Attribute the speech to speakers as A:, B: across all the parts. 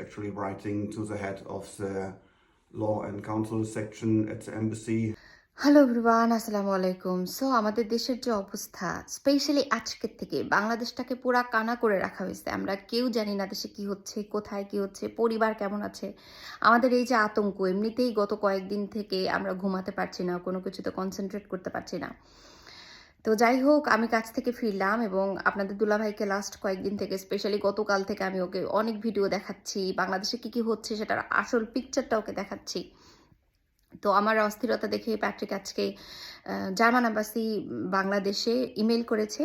A: actually writing to the head of the law and counsel section at the embassy.
B: Hello everyone আসসালামু আলাইকুম so আমাদের দেশের যে অবস্থা স্পেশালি আজকের থেকে, বাংলাদেশটাকে পুরা কানা করে রাখা হয়েছে। আমরা কেউ জানি না দেশে কি হচ্ছে, কোথায় কি হচ্ছে, পরিবার কেমন আছে। আমাদের এই যে আতঙ্ক, এমনিতেই গত কয়েকদিন থেকে আমরা ঘুমাতে পারছি না, কোনো কিছুতে কনসেন্ট্রেট করতে পারছি না। তো যাই হোক, আমি কাছ থেকে ফিরলাম এবং আপনাদের দুলাভাইকে লাস্ট কয়েকদিন থেকে স্পেশালি গতকাল থেকে আমি ওকে অনেক ভিডিও দেখাচ্ছি, বাংলাদেশে কি কি হচ্ছে সেটার আসল পিকচারটা ওকে দেখাচ্ছি। তো আমার অস্থিরতা দেখে প্যাট্রিক আজকে জার্মান অ্যাম্বাসি বাংলাদেশে ইমেল করেছে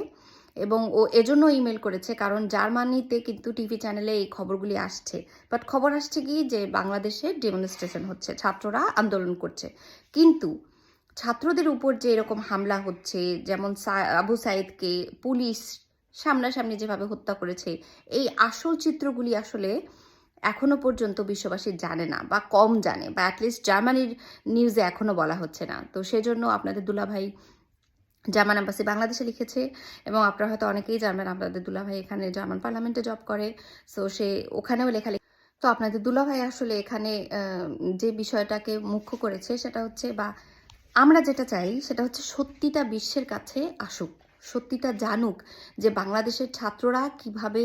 B: এবং ও এজন্য ইমেল করেছে কারণ জার্মানিতে কিন্তু টিভি চ্যানেলে এই খবরগুলি আসছে। বাট খবর আসছে কি যে, বাংলাদেশে ডেমনস্ট্রেশন হচ্ছে, ছাত্ররা আন্দোলন করছে। কিন্তু ছাত্রদের উপর যে এরকম হামলা হচ্ছে, যেমন আবু সাইদকে পুলিশ সামনাসামনি যেভাবে হত্যা করেছে, এই আসল চিত্রগুলি আসলে এখনও পর্যন্ত বিশ্ববাসী জানে না বা কম জানে বা অ্যাটলিস্ট জার্মানির নিউজে এখনও বলা হচ্ছে না। তো সেজন্য আপনাদের দুলাভাই জার্মান অ্যাম্বাসি বাংলাদেশে লিখেছে এবং আপনারা হয়তো অনেকেই জানবেন, আপনাদের দুলাভাই এখানে জার্মান পার্লামেন্টে জব করে সো সে ওখানেও লেখা তো আপনাদের দুলাভাই আসলে এখানে যে বিষয়টাকে মুখ্য করেছে সেটা হচ্ছে বা আমরা যেটা চাই সেটা হচ্ছে সত্যিটা বিশ্বের কাছে আসুক, সত্যিটা জানুক যে বাংলাদেশের ছাত্ররা কীভাবে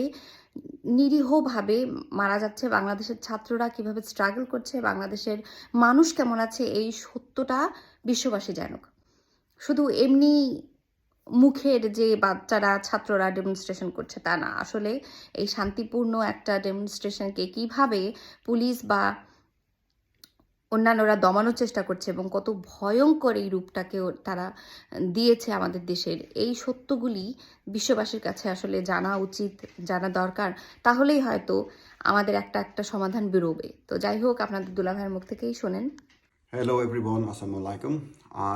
B: নিরীহভাবে মারা যাচ্ছে, বাংলাদেশের ছাত্ররা কীভাবে স্ট্রাগল করছে, বাংলাদেশের মানুষ কেমন আছে, এই সত্যটা বিশ্ববাসী জানুক। শুধু এমনি মুখের যে বাচ্চারা, ছাত্ররা ডেমনস্ট্রেশন করছে তা না। আসলে এই শান্তিপূর্ণ একটা ডেমনস্ট্রেশনকে কীভাবে পুলিশ বা অন্যান্যরা দমানোর চেষ্টা করছে এবং কত ভয়ঙ্কর এই রূপটাকে তারা দিয়েছে আমাদের দেশের এই সত্যগুলি বিশ্ববাসীর কাছে আসলে জানা উচিত জানা দরকার তাহলেই হয়তো আমাদের একটা একটা সমাধান বেরোবে তো যাই হোক আপনাদের দুলাভাইয়ের মুখ থেকেই শোনেন
A: Hello everyone, Assalamu alaikum.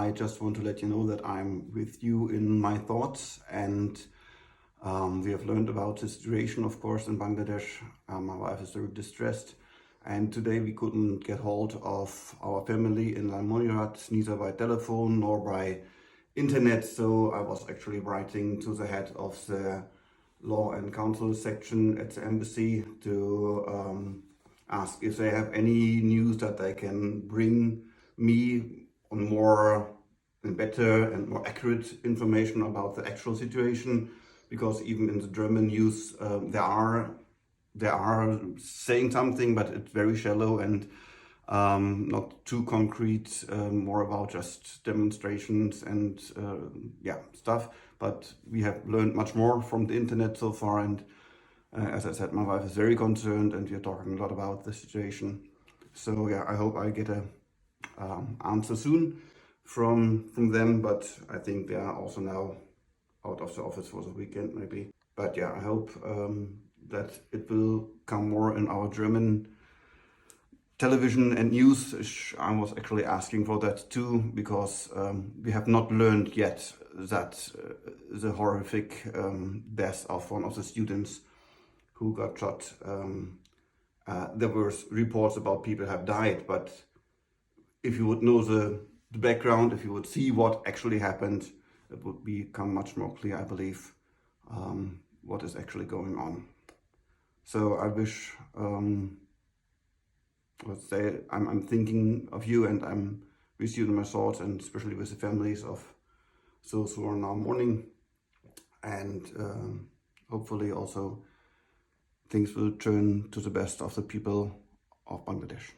A: I just want to let you know that I'm with you in my thoughts and um, we have learned about the situation, of course, in Bangladesh. Um, my wife is distressed and today we couldn't get hold of our family in Lalmonirat, neither by telephone nor by internet. So I was actually writing to the head of the law and counsel section at the embassy to um, ask if they have any news that they can bring me on more and better and more accurate information about the actual situation because even in the German news um, there are they are saying something but it's very shallow and um, not too concrete um, more about just demonstrations and uh, yeah stuff but we have learned much more from the internet so far and uh, as I said, my wife is very concerned, and we are talking a lot about the situation. So yeah, I hope I get a um, answer soon from from them. But I think they are also now out of the office for the weekend, maybe. But yeah, I hope um, that it will come more in our German television and news. I was actually asking for that too because um, we have not learned yet that uh, the horrific um, death of one of the students who got shot. Um, uh, there were reports about people have died, but if you would know the, the background, if you would see what actually happened, it would become much more clear, I believe, um, what is actually going on. So I wish, um, let's say, I'm, I'm thinking of you and I'm with you in my thoughts, and especially with the families of those who are now mourning, and um, hopefully also things will turn to the best of the people of Bangladesh.